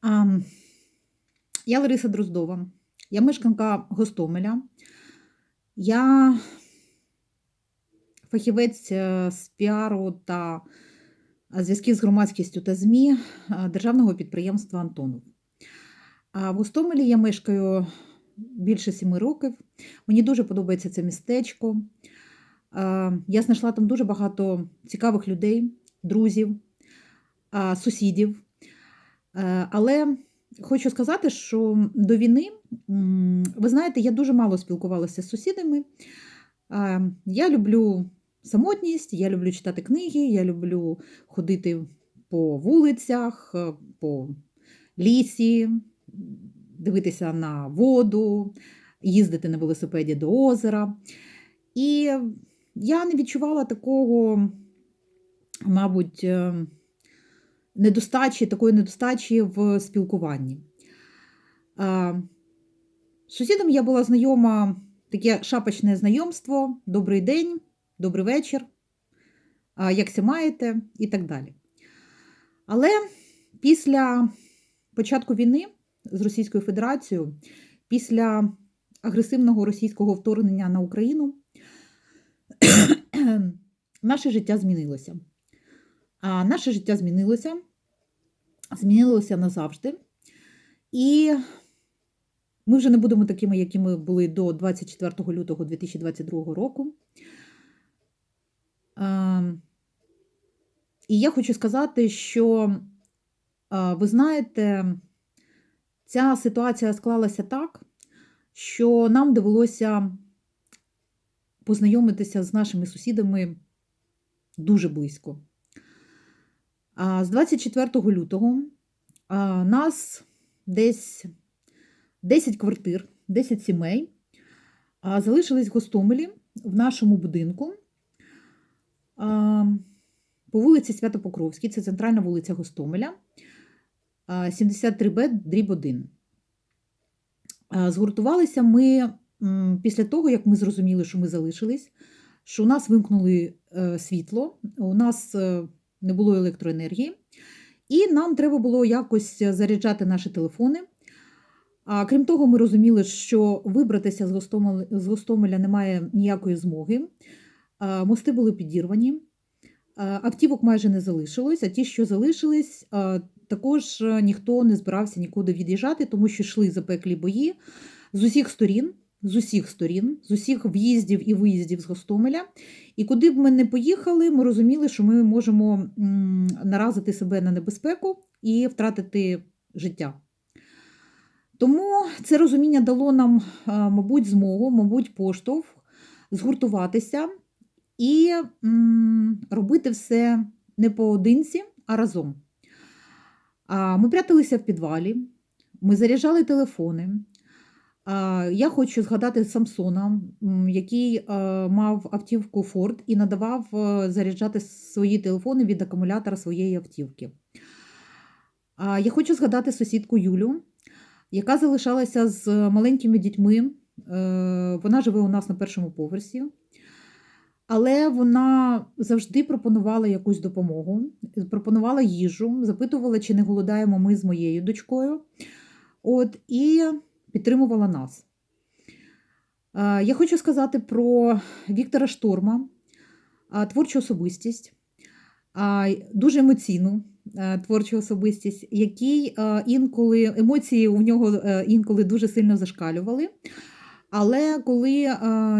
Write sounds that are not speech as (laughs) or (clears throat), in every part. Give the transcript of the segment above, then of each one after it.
Ам, Я Лариса Дроздова, я мешканка Гостомеля. Я фахівець е, з піару та зв'язків з громадськістю та ЗМІ е, державного підприємства Антонов. А в Гостомелі я мешкаю більше сіми років. Мені дуже подобається це містечко. Е, Я знайшла там дуже багато цікавих людей, друзів, сусідів. Е, Але хочу сказати, що до війни, ви знаєте, я дуже мало спілкувалася з сусідами. Е, Я люблю самотність, я люблю читати книги, я люблю ходити по вулицях, е, по лісі, дивитися на воду, їздити на велосипеді до озера. І я не відчувала такого, мабуть, недостачі, такої недостачі в спілкуванні. З сусідом я була знайома таке шапочне знайомство, добрий день, добрий вечір, як ся маєте і так далі. Але після початку війни з Російською Федерацією, після агресивного російського вторгнення на Україну, (clears throat) наше життя змінилося. А наше життя змінилося, змінилося назавжди. І ми вже не будемо такими, якими були до 24 лютого 2022 року. І я хочу сказати, що, ви знаєте, ця ситуація склалася так, що нам довелося познайомитися з нашими сусідами дуже близько. З 24 лютого нас десь 10 квартир, 10 сімей залишились в Гостомелі в нашому будинку по вулиці Свято-Покровській, це центральна вулиця Гостомеля, 73Б, дріб 1. Згуртувалися ми після того, як ми зрозуміли, що ми залишились, що у нас вимкнули е, світло, у нас е, не було електроенергії, і нам треба було якось заряджати наші телефони. А крім того, ми розуміли, що вибратися з Гостомеля, з Гостомеля немає ніякої змоги. Мости були підірвані, автівок майже не залишилось, а ті, що залишились, також ніхто не збирався нікуди від'їжджати, тому що йшли запеклі бої з усіх сторін. З усіх сторін, з усіх в'їздів і виїздів з Гостомеля. І куди б ми не поїхали, ми розуміли, що ми можемо наразити себе на небезпеку і втратити життя. Тому це розуміння дало нам, мабуть, змогу, мабуть, поштовх згуртуватися і робити все не поодинці, а разом. Ми пряталися в підвалі, ми заряджали телефони. Я хочу згадати Самсона, який е, мав автівку Ford і надавав е, заряджати свої телефони від акумулятора своєї автівки. Я хочу згадати сусідку Юлю, яка залишалася з маленькими дітьми. Е, Вона живе у нас на першому поверсі, але вона завжди пропонувала якусь допомогу, пропонувала їжу, запитувала, чи не голодаємо ми з моєю дочкою. От, І підтримувала нас. Е, Я хочу сказати про Віктора Шторма, е, творчу особистість, дуже емоційну е, творчу особистість, який інколи емоції у нього інколи дуже сильно зашкалювали. Але коли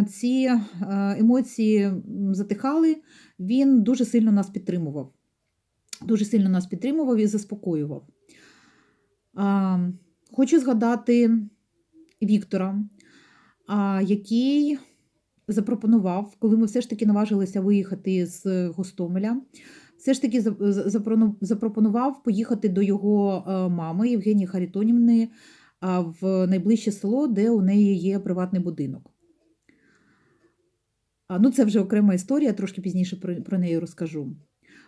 ці емоції затихали, він дуже сильно нас підтримував. Дуже сильно нас підтримував і заспокоював. Хочу згадати Віктора, який запропонував, коли ми все ж таки наважилися виїхати з Гостомеля, все ж таки запропонував поїхати до його е, мами Євгенії Харитонівни а, в найближче село, де у неї є приватний будинок. Ну, це вже окрема історія, трошки пізніше про, неї розкажу.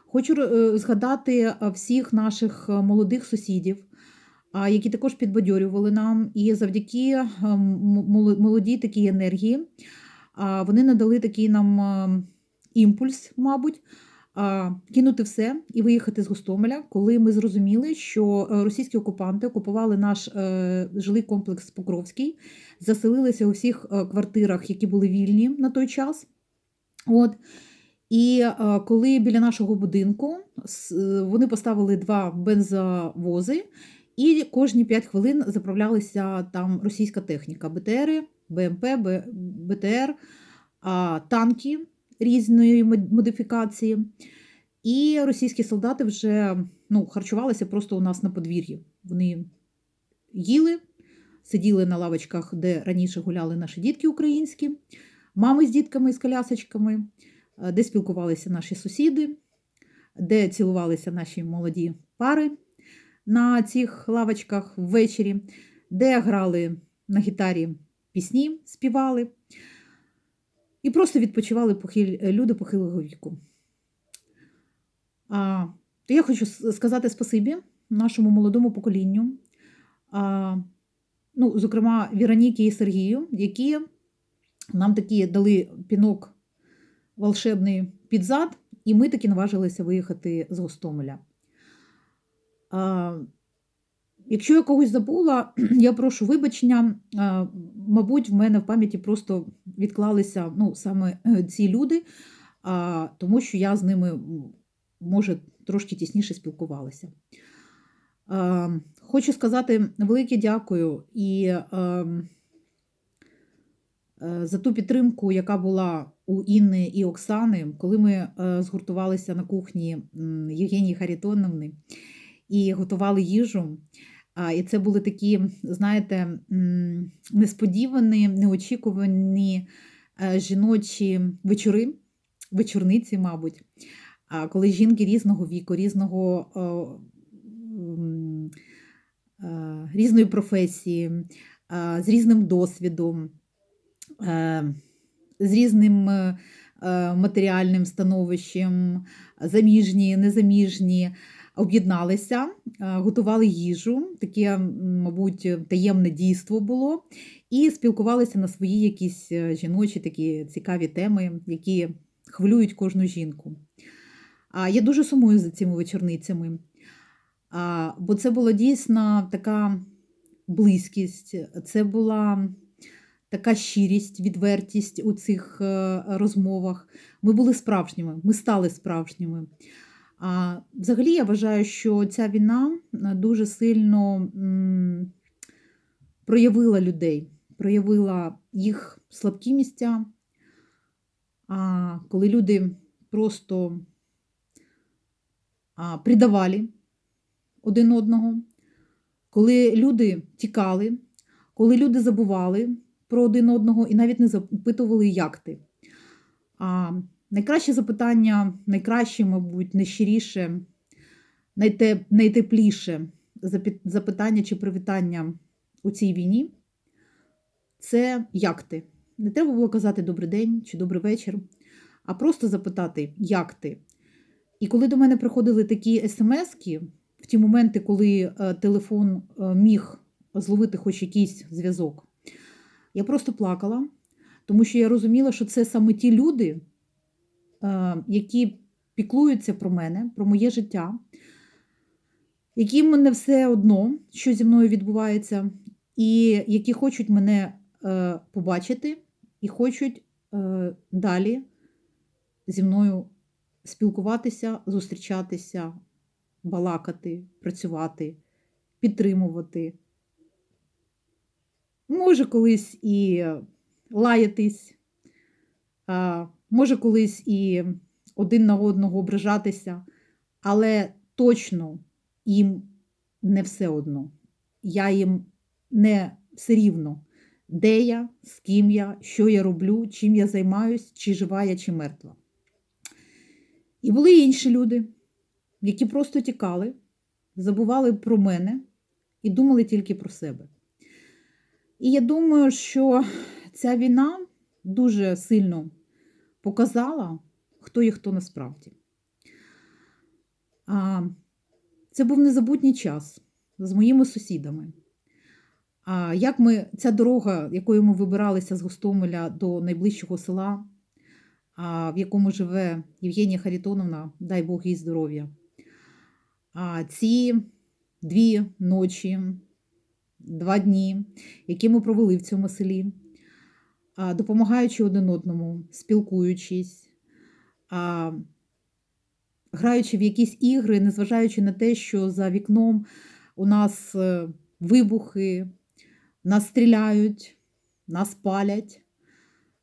Хочу е, згадати всіх наших е, молодих сусідів, які також підбадьорювали нам, і завдяки е, молодій такій енергії вони надали такий нам е, імпульс, мабуть, кинути все і виїхати з Гостомеля, коли ми зрозуміли, що е, російські окупанти окупували наш жилий комплекс Покровський, заселилися у всіх квартирах, які були вільні на той час. От. І коли біля нашого будинку вони поставили два бензовози, і кожні 5 хвилин заправлялася там російська техніка: БТРи, БМП, БТР, танки різної модифікації. І російські солдати вже ну, харчувалися просто у нас на подвір'ї. Вони їли, сиділи на лавочках, де раніше гуляли наші дітки українські, мами з дітками з колясочками, е, де спілкувалися наші сусіди, де цілувалися наші молоді пари на цих лавочках ввечері, де грали на гітарі пісні, співали. І просто відпочивали похиль... люди похилого віку. А, то я хочу сказати спасибі нашому молодому поколінню, а, ну, зокрема, Віроніки і Сергію, які нам такі дали пінок волшебний під зад, і ми таки наважилися виїхати з Гостомеля. Якщо я когось забула, (clears throat) я прошу вибачення. Мабуть, в мене в пам'яті просто відклалися ну, саме е, ці люди, тому що я з ними, може, трошки тісніше спілкувалася. Хочу сказати велике дякую і ем, е, за ту підтримку, яка була у Інни і Оксани, коли ми е, згуртувалися на кухні Євгенії Харитоновни і готували їжу. І це були такі, знаєте, несподівані, неочікувані е, жіночі вечори, вечорниці, мабуть, коли жінки різного віку, різного, е, різної професії, з різним досвідом, е, з різним матеріальним становищем, заміжні, незаміжні, об'єдналися, е, готували їжу, таке, мабуть, таємне дійство було, і спілкувалися на свої якісь е, жіночі такі цікаві теми, які хвилюють кожну жінку. А я дуже сумую за цими вечорницями, бо це була дійсно така близькість, це була така щирість, відвертість у цих е, розмовах. Ми були справжніми, ми стали справжніми. А взагалі я вважаю, що ця війна е, дуже сильно проявила людей, проявила їх слабкі місця. А коли люди просто придавали один одного, коли люди тікали, коли люди забували про один одного і навіть не запитували, як ти. Найкраще запитання, найкраще, мабуть, найщиріше, найте, найтепліше запитання чи привітання у цій війні це як ти. Не треба було казати добрий день чи добрий вечір, а просто запитати, як ти. І коли до мене приходили такі смски, в ті моменти, коли е, телефон е, міг зловити хоч якийсь зв'язок, я просто плакала, тому що я розуміла, що це саме ті люди, які піклуються про мене, про моє життя, яким не все одно, що зі мною відбувається, і які хочуть мене е, побачити і хочуть е, далі зі мною спілкуватися, зустрічатися, балакати, працювати, підтримувати. Може колись і лаятись, може колись і один на одного ображатися, але точно їм не все одно. Я їм не все рівно, де я, з ким я, що я роблю, чим я займаюсь, чи жива я, чи мертва. І були інші люди, які просто тікали, забували про мене і думали тільки про себе. І я думаю, що ця війна дуже сильно показала, хто є хто насправді. Це був незабутній час з моїми сусідами. А як ми, ця дорога, якою ми вибиралися з Гостомеля до найближчого села, в якому живе Євгенія Харитоновна, дай Бог їй здоров'я. А ці дві ночі, два дні, які ми провели в цьому селі, допомагаючи один одному, спілкуючись, граючи в якісь ігри, незважаючи на те, що за вікном у нас е, вибухи, нас стріляють, нас палять.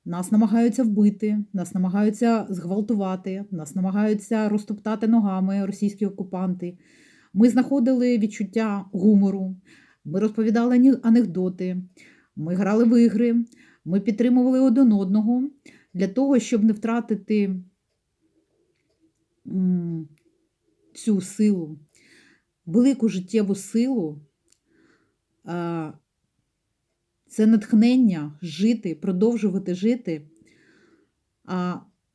Нас намагаються вбити, нас намагаються зґвалтувати, нас намагаються розтоптати ногами російські окупанти. Ми знаходили відчуття гумору, ми розповідали анекдоти, ми грали в ігри, ми підтримували один одного для того, щоб не втратити цю силу, велику життєву силу. Це натхнення жити, продовжувати жити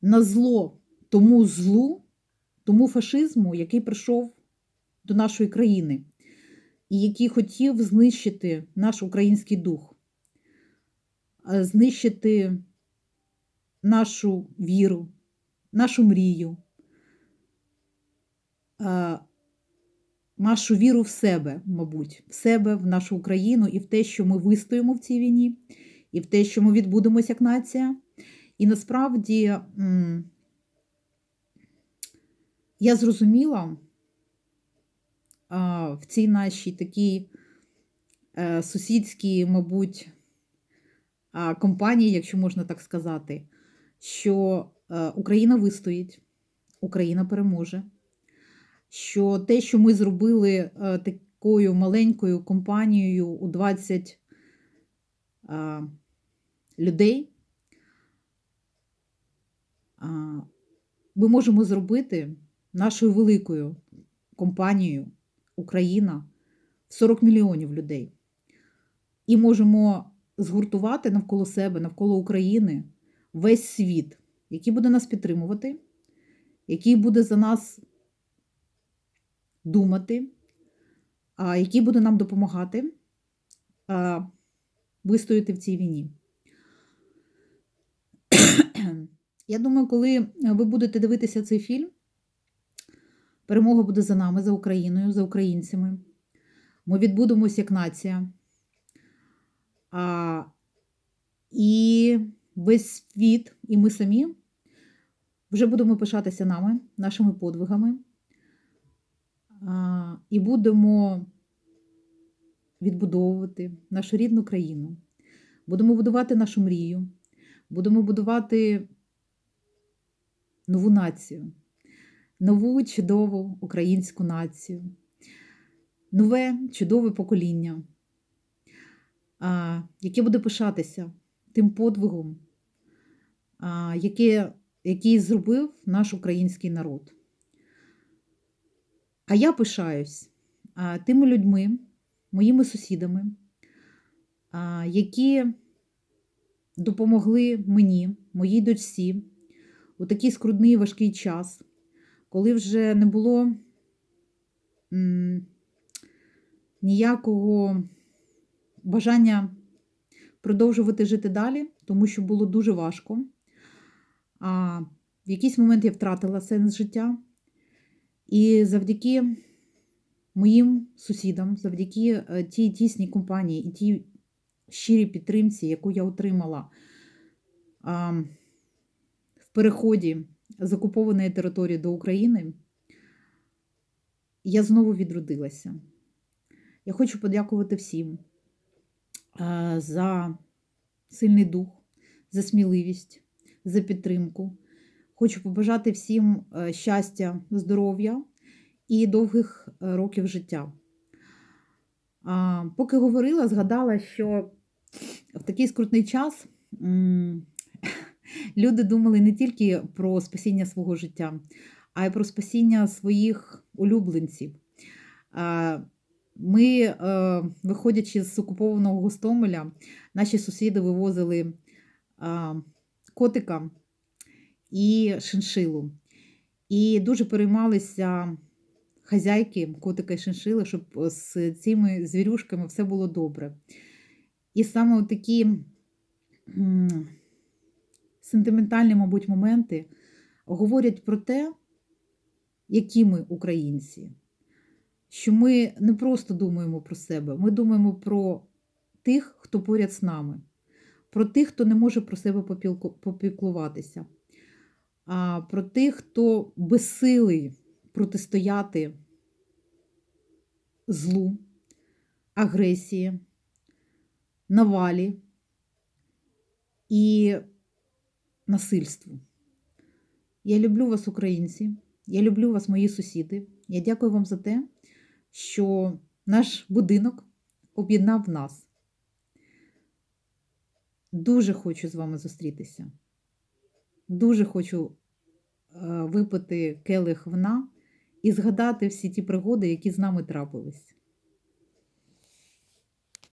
на зло тому злу, тому фашизму, який прийшов до нашої країни і який хотів знищити наш український дух, знищити нашу віру, нашу мрію, нашу віру в себе, мабуть, в себе, в нашу Україну і в те, що ми вистоїмо в цій війні, і в те, що ми відбудемось як нація. І насправді я зрозуміла в цій нашій такій е, сусідській, мабуть, компанії, якщо можна так сказати, що е, Україна вистоїть, Україна переможе що те, що ми зробили е, такою маленькою компанією у 20 е, людей, ми можемо зробити нашою великою компанією Україна в 40 мільйонів людей. І можемо згуртувати навколо себе, навколо України весь світ, який буде нас підтримувати, який буде за нас думати, який буде нам допомагати вистояти в цій війні. (clears throat) Я думаю, коли ви будете дивитися цей фільм, перемога буде за нами, за Україною, за українцями. Ми відбудемось як нація. А, І весь світ, і ми самі вже будемо пишатися нами, нашими подвигами. А, І будемо відбудовувати нашу рідну країну. Будемо будувати нашу мрію, будемо будувати нову націю, нову чудову українську націю, нове чудове покоління, яке буде пишатися тим подвигом, яке, який зробив наш український народ. А я пишаюсь тими людьми, моїми сусідами, які допомогли мені, моїй дочці, у такий скрудний важкий час, коли вже не було ніякого бажання продовжувати жити далі, тому що було дуже важко. А в якийсь момент я втратила сенс життя. І завдяки моїм сусідам, завдяки е, тій тісній компанії і тій щирій підтримці, яку я отримала в переході з окупованої території до України, я знову відродилася. Я хочу подякувати всім за сильний дух, за сміливість, за підтримку. Хочу побажати всім е, щастя, здоров'я і довгих е, років життя. Поки говорила, згадала, що в такий скрутний час (laughs) люди думали не тільки про спасіння свого життя, а й про спасіння своїх улюбленців. Ми, е, виходячи з окупованого Гостомеля, наші сусіди вивозили котика і шиншилу. І дуже переймалися хазяйки, котика і шиншили, щоб з цими звірюшками все було добре. І саме такі сентиментальні, мабуть, моменти говорять про те, які ми українці, що ми не просто думаємо про себе, ми думаємо про тих, хто поряд з нами, про тих, хто не може про себе попіклуватися, про тих, хто безсилий протистояти злу, агресії, навалі і насильству. Я люблю вас, українці. Я люблю вас, мої сусіди. Я дякую вам за те, що наш будинок об'єднав нас. Дуже хочу з вами зустрітися. Дуже хочу е, випити келих вина і згадати всі ті пригоди, які з нами трапились.